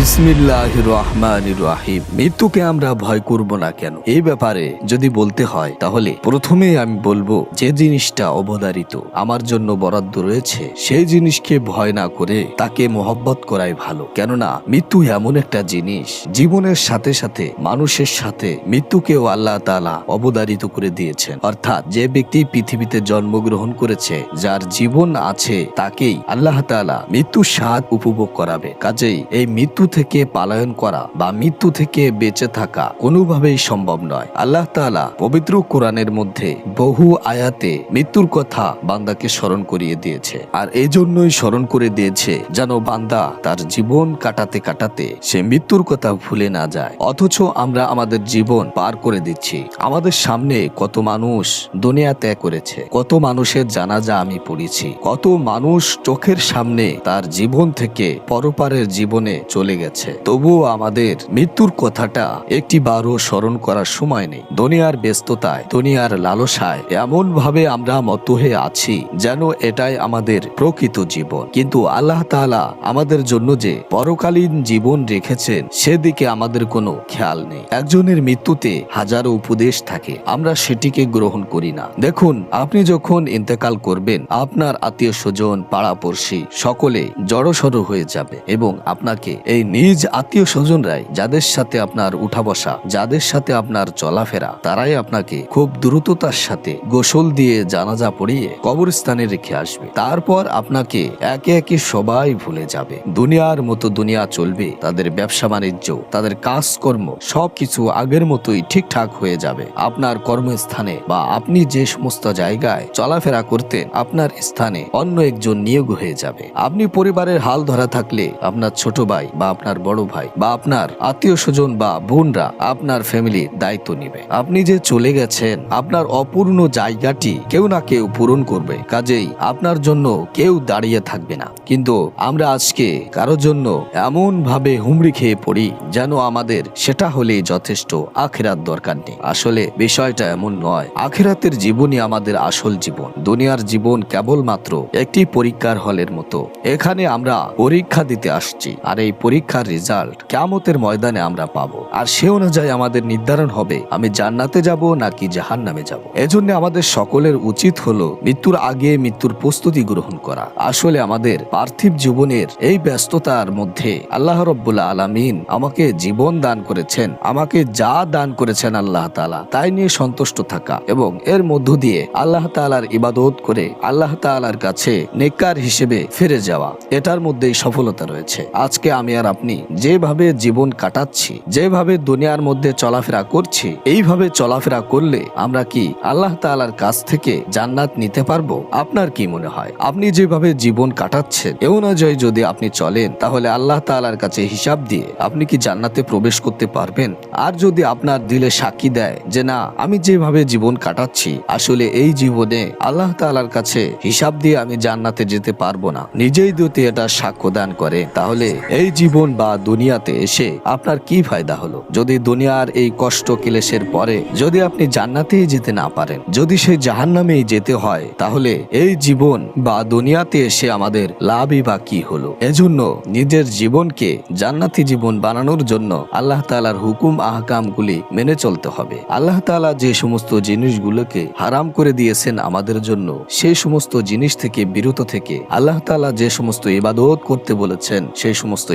বিসমিল্লাহ রহমান রাহিম মৃত্যুকে আমরা ভয় করব না কেন? এই ব্যাপারে যদি বলতে হয়, তাহলে প্রথমে আমি বলব, যে জিনিসটা অবধারিত, আমার জন্য বরাদ্দ রয়েছে, সেই জিনিসকে ভয় না করে তাকে মোহব্বত করাই ভালো। কেননা, মৃত্যু এমন একটা জিনিস, জীবনের সাথে সাথে মানুষের সাথে মৃত্যুকেও আল্লাহ তাআলা অবধারিত করে দিয়েছেন। অর্থাৎ, যে ব্যক্তি পৃথিবীতে জন্মগ্রহণ করেছে, যার জীবন আছে, তাকেই আল্লাহ তাআলা মৃত্যুর স্বাদ উপভোগ করাবে। কাজেই, এই মৃত্যু থেকে পালায়ন করা বা মৃত্যু থেকে বেঁচে থাকা কোনোভাবেই সম্ভব নয়। আল্লাহ তাআলা পবিত্র কোরআনের মধ্যে বহু আয়াতে মৃত্যুর কথা বান্দাকে স্মরণ করিয়ে দিয়েছে। আর এই জন্যই স্মরণ করে দিয়েছে যেন বান্দা তার জীবন কাটাতে কাটাতে সে মৃত্যুর কথা ভুলে না যায়। অথচ আমরা আমাদের জীবন পার করে দিচ্ছি। আমাদের সামনে কত মানুষ দুনিয়া ত্যাগ করেছে, কত মানুষের জানাজা আমি পড়েছি, কত মানুষ চোখের সামনে তার জীবন থেকে পরপারের জীবনে চলে গেছে। তবুও আমাদের মৃত্যুর কথাটা একটি বারও স্মরণ করার সময় নেই। দুনিয়ার ব্যস্ততায়, দুনিয়ার লালসায় এমন ভাবে আমরা মত হয়ে আছি যেন এটাই আমাদের প্রকৃত জীবন। কিন্তু আল্লাহ তাআলা আমাদের জন্য যে পরকালীন জীবন রেখেছেন, সেদিকে আমাদের কোনো খেয়াল নেই। একজনের মৃত্যুতে হাজারো উপদেশ থাকে, আমরা সেটিকে গ্রহণ করি না। দেখুন, আপনি যখন ইন্তেকাল করবেন, আপনার আত্মীয় স্বজন, পাড়াপড়শি সকলে জড়সড় হয়ে যাবে এবং আপনাকে এই নিজ আত্মীয় স্বজনরাই যাদের সাথে আপনার উঠা বসা যাদের সাথে আপনার চলাফেরা, তারাই আপনাকে খুব দ্রুততার সাথে গোসল দিয়ে জানাজা পড়িয়ে কবরস্থানে রেখে আসবে। তারপর আপনাকে একে একে সবাই ভুলে যাবে। দুনিয়ার মতো দুনিয়া চলবে, তাদের ব্যবসা বাণিজ্য, তাদের কাজকর্ম সবকিছু আগের মতোই ঠিকঠাক হয়ে যাবে। আপনার কর্মস্থানে বা আপনি যে সমস্ত জায়গায় চলাফেরা করতেন, আপনার স্থানে অন্য একজন নিয়োগ হয়ে যাবে। আপনি পরিবারের হাল ধরা থাকলে আপনার ছোট ভাই বা আপনার বড় ভাই বা আপনার আত্মীয় স্বজন বা বোনরা আপনার ফ্যামিলির দায়িত্ব নিবে। আপনি যে চলে গেছেন, আপনার অপূর্ণ জায়গাটি কেউ না কেউ পূরণ করবে। কাজেই আপনার জন্য কেউ দাঁড়িয়ে থাকবে না। কিন্তু আমরা আজকে কারোর জন্য এমন ভাবে হুমড়ি খেয়ে পড়ি যেন আমাদের সেটা হলেই যথেষ্ট আখেরাত দরকার নেই। আসলে বিষয়টা এমন নয়। আখেরাতের জীবনই আমাদের আসল জীবন। দুনিয়ার জীবন কেবলমাত্র একটি পরীক্ষার হলের মতো। এখানে আমরা পরীক্ষা দিতে আসছি। আর এই পরীক্ষার রেজাল্ট কেমতের ময়দানে আমরা পাবো। আর সে অনুযায়ী আমাদের নির্ধারণ হবে, আমি জান্নাতে যাব নাকি জাহান নামে যাব। এজন্য আমাদের সকলের উচিত হলো মৃত্যুর আগে মৃত্যুর প্রস্তুতি গ্রহণ করা। আসলে আমাদের পার্থিব জীবনের এই ব্যস্ততার মধ্যে আল্লাহ রব্বুল্লা আলামিন আমাকে জীবন দান করেছেন, আমাকে যা দান করেছেন আল্লাহ তাআলা, তাই নিয়ে সন্তুষ্ট থাকা এবং এর মধ্য দিয়ে আল্লাহ তাআলার ইবাদত করে আল্লাহ তাআলার কাছে নেককার হিসেবে ফিরে যাওয়া, এটার মধ্যেই সফলতা রয়েছে। আজকে আমি আর আপনি যেভাবে জীবন কাটাচ্ছি, যেভাবে দুনিয়ার মধ্যে চলাফেরা করছি, এইভাবে চলাফেরা করলে আমরা কি আল্লাহ তাআলার কাছ থেকে জান্নাত নিতে পারব? আপনার কি মনে হয়? আপনি যেভাবে জীবন কাটাচ্ছেন এ অনুযায়ী যদি আপনি চলেন, তাহলে আল্লাহ তাআলার কাছে হিসাব দিয়ে আপনি কি জান্নাতে প্রবেশ করতে পারবেন? আর যদি আপনার দিলে সাক্ষী দেয় যে না, আমি যেভাবে জীবন কাটাচ্ছি, আসলে এই জীবনে আল্লাহ তাআলার কাছে হিসাব দিয়ে আমি জান্নাতে যেতে পারব না। নিজেই যদি এটা সাক্ষ্য দান করে তাহলে এই জীবন বা দুনিয়াতে এসে আপনার কি ফায়দা হলো? যদি দুনিয়ার এই কষ্ট ক্লেশের পরে যদি আপনি জান্নাতেই যেতে না পারেন, যদি সে জাহান্নামেই যেতে হয়, তাহলে এই জীবন বা দুনিয়াতে এসে আমাদের লাভই বা কি হলো? এজন্য নিজের জীবনকে জান্নাতি জীবন বানানোর জন্য আল্লাহ তাআলার হুকুম আহকামগুলি মেনে চলতে হবে। আল্লাহ তাআলা যে সমস্ত জিনিসগুলোকে হারাম করে দিয়েছেন আমাদের জন্য, সেই সমস্ত জিনিস থেকে বিরত থেকে আল্লাহ তাআলা যে সমস্ত ইবাদত করতে বলেছেন, সেই সমস্ত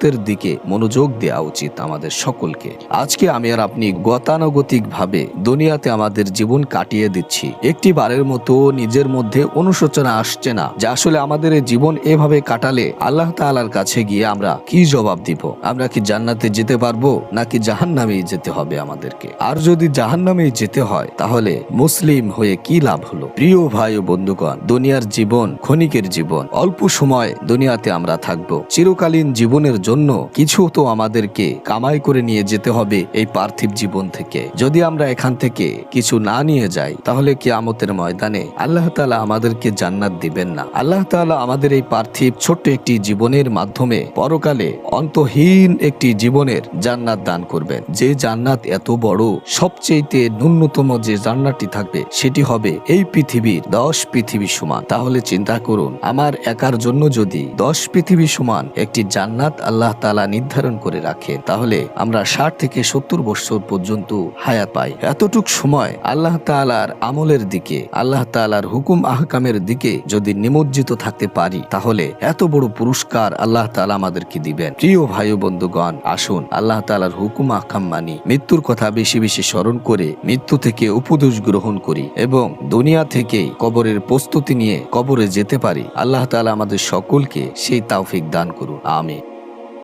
ইবাদতের দিকে মনোযোগ দেওয়া উচিত আমাদের সকলকে। আজকে আমি আর আপনি গতানুগতিক ভাবে দুনিয়াতে আমাদের জীবন কাটিয়ে দিচ্ছি। একটি বারের মতো নিজের মধ্যে অনুশোচনা আসছে না যে আসলে আমাদের জীবন এভাবে কাটালে আল্লাহ তাআলার কাছে গিয়ে আমরা কি জবাব দিব? আমরা কি জান্নাতে যেতে পারব নাকি জাহান জাহান্নামেই যেতে হবে আমাদেরকে? আর যদি জাহান জাহান্নামেই যেতে হয়, তাহলে মুসলিম হয়ে কি লাভ হলো? প্রিয় ভাই ও বন্ধুগণ, দুনিয়ার জীবন ক্ষণিকের জীবন। অল্প সময় দুনিয়াতে আমরা থাকব। চিরকালীন জীবনের জন্য কিছু তো আমাদেরকে কামাই করে নিয়ে যেতে হবে এই পার্থিব জীবন থেকে। যদি আমরা এখান থেকে কিছু না নিয়ে যাই, তাহলে কিয়ামতের ময়দানে আল্লাহ তালা আমাদেরকে জান্নাত দিবেন না। আল্লাহ তাআলা আমাদের এই পার্থিব ছোট্ট একটি জীবনের মাধ্যমে পরকালে অন্তহীন একটি জীবনের জান্নাত দান করবেন। যে জান্নাত এত বড় সবচেয়েতে ন্যূনতম যে জান্নাতটি থাকবে, সেটি হবে এই পৃথিবীর দশ পৃথিবী সমান। তাহলে চিন্তা করুন, আমার একার জন্য যদি দশ পৃথিবী সমান একটি জান্নাত আল্লাহ তালা নির্ধারণ করে রাখেন তাহলে আমরা ষাট থেকে সত্তর বছর পর্যন্ত হায়াত পাই। এতটুক সময় আল্লাহ তালার আমলের দিকে, আল্লাহ তালার হুকুম আহকামের দিকে যদি নিমজ্জিত থাকতে পারি, তাহলে এত বড় পুরস্কার আল্লাহ তালা আমাদেরকে দিবেন। প্রিয় ভাই বন্ধুগণ, আসুন আল্লাহ তালার হুকুম আহকাম মানি, মৃত্যুর কথা বেশি বেশি স্মরণ করে মৃত্যু থেকে উপদেশ গ্রহণ করি এবং দুনিয়া থেকেই কবরের প্রস্তুতি নিয়ে কবরে যেতে পারি। আল্লাহ তালা আমাদের সকলকে সেই তাওফিক দান করুন। আমি